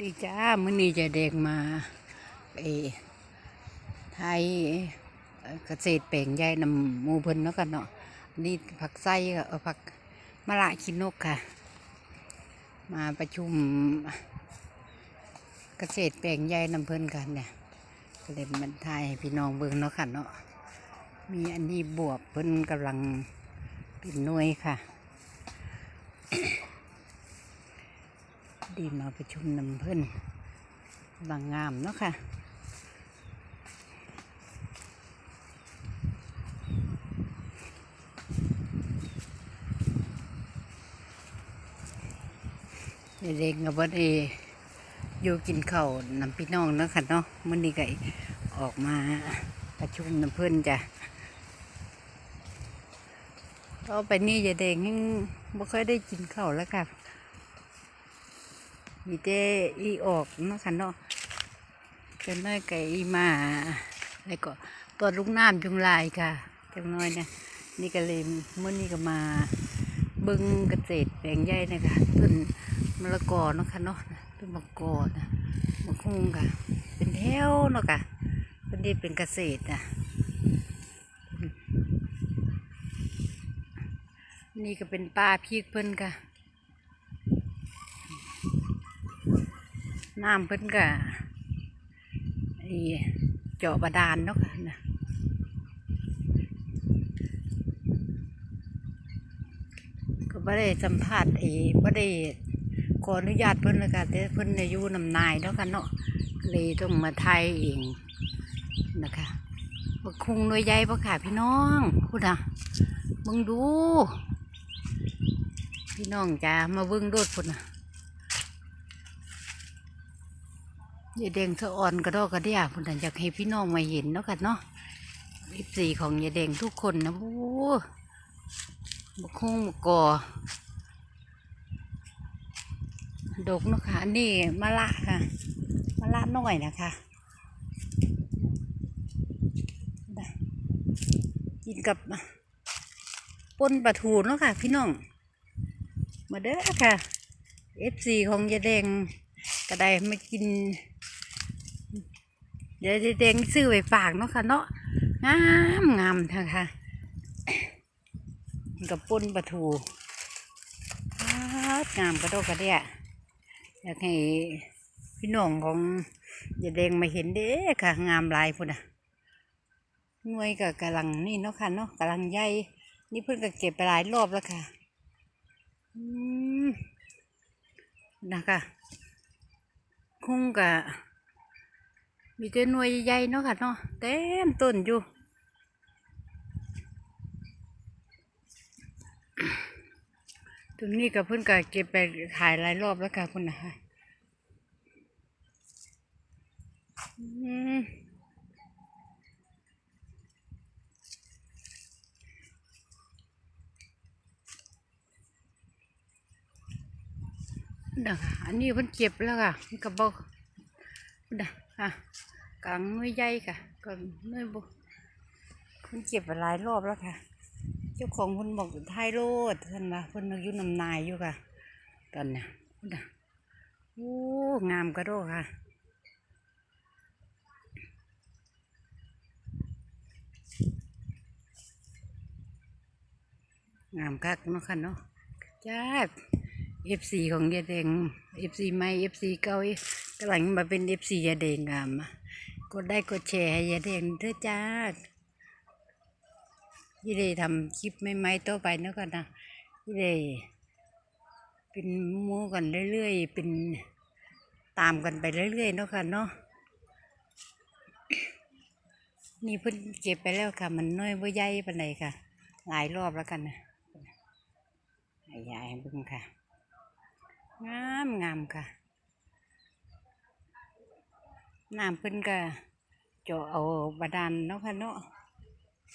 ดีจ้ามื้อนี้จะเด็กมาไปไทยเอ่อเกษตรแปลงใหญ่นำมูเพิ่นเนาะกันเนาะนี่ผักไส้ค่ะเออผักมะละคินนกค่ะ มาประชุมเกษตรแปลงใหญ่นำเพิ่นกันเนี่ยก็เลยมันทายพี่น้องเบิ่งเนาะค่ะเนาะมีอันนี้บวบเพิ่นกำลังเป็นน่วยค่ะ ดีมาประชุมนำเพื่อนบางงามเนาะค่ะ เด็กๆกับบ่ได้อยู่กินข้าวนำพี่น้องเนาะค่ะเนาะมื้อนี้ก็ออกมาประชุมนำเพื่อนจ้ะต่อไปนี่ยายแดงยังบ่ค่อยได้กินข้าวแล้วค่ะ มีแต่อีออกเนาะค่ะเนาะจังน้อยไก่อีมาแล้วก็ตัวลูกน้ำจุงลายค่ะจังน้อยเนี่ยนี่ก็เลยเมื่อนี้ก็มาบิ้งเกษตรแปลงใหญ่นะคะต้นมะละกอเนาะค่ะเนาะต้นมะกอนะมะคุงค่ะ เป็นแถวเนาะค่ะเป็นด็เป็นเกษตรนะนี่ก็เป็นป่าพริกเพิ่นค่ะ น้ำเพิ่นก็ไอ้เจาะบาดาลเนาะค่ะนะก็บ่ได้สัมภาษณ์ไม่ได้ขออนุญาตเพิ่นเลยค่ะแต่เพิ่นอายุนำนายเนาะค่ะเนาะเลยต้องมาไทยเองนะคะบักคุงหน่วยใหญ่บ่ค่ะพี่น้องพูดนะเบิ่งดู พี่น้องจ้ามาเบิ่งโดดพุ่นนะ ยายแดงสะอ่อนกระดอกกระเดียผมอยากให้พี่น้องมาเห็นเนาะกันเนาะอิบสีของยายแดงทุกคนนะโอ้บกคงบกกอดกเนาะค่ะนนี้มะละค่ะมะละน้อยนะคะกินกับปนปลาทูเนาะค่ะ พี่น้อง มาเด้อค่ะเอฟซีของยายแดง ก็ได้มากิน เดี๋ยวเด็กซื้อไปฝากเนาะค่ะเนาะงามงามทางค่ะกับปุ้นปลาทูงามกระโดดกระเดียอยากให้พี่น้องของยายแดงมาเห็นเด้ค่ะ งามลายพุ่นอะนวยก็กำลังนี่เนาะค่ะเนาะกำลังใหญ่นี่เพิ่นก็เก็บไปหลายรอบแล้วค่ะนะคะ คุ้งกะมีแต่หน่วยใหญ่เนาะค่ะเนาะเต็มต้นอยู่ตรงนี้กับเพื่อนก็เก็บไปขายหลายรอบแล้วค่ะคุณนะคะอืม นะคะอันนี้เพิ่นเก็บแล้วค่ะมันกระบอกนะค่ะกลางน้อยใหญ่ค่ะกลางน้อยบุคุณเก็บหลายรอบแล้วค่ะ เจ้าของคุณบอกไทยโลดท่านว่าเพิ่นอายุนำนายอยู่ค่ะ ตอนเนี้ยนะโอ้งามกระโดดค่ะงามคักเนาะค่ะเนาะจ้า เอฟซีของยาแดงเอฟซีใหม่เอฟซีเก่ากำลังมาเป็นเอฟซียาแดงงามกดได้กดแชร์ยาแดงเถอะจ้ายี่ได้ทำคลิปใหม่ๆต่อไปนะกันนะยี่ได้เป็นหมูกันเรื่อยๆ เป็นตามกันไปเรื่อยๆเนาะค่ะเนาะนี่เพิ่นเก็บไปแล้วค่ะ มันน้อยบ่ใหญ่ปานใดค่ะ หลายรอบแล้วกันนะให้ยายเบิ่งค่ะ งามงามค่ะน้ำเพิ่นก็เจะเอาบาดาลเนาะค่ะเนาะ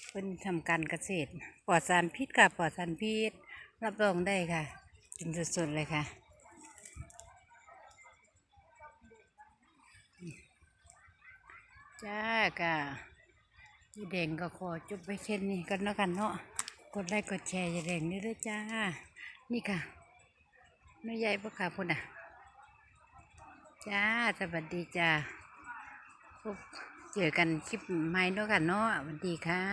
เพิ่นทำการเกษตรปลอดสารพิษค่ะปลอดสารพิษรับรองได้ค่ะกินสดๆเลยค่ะจ้าค่ะยายแดงก็ขอจบไปเช่นนี้กันเนาะกันเนาะกดไลค์กดแชร์ยายแดงนี่ด้วยจ้า นี่ค่ะ น้อยใหญ่พวกขาพุ่นอะ จ้า สวัสดีจ้าพบเจอกันคลิปใหม่ด้วยกันเนาะสวัสดีค่ะ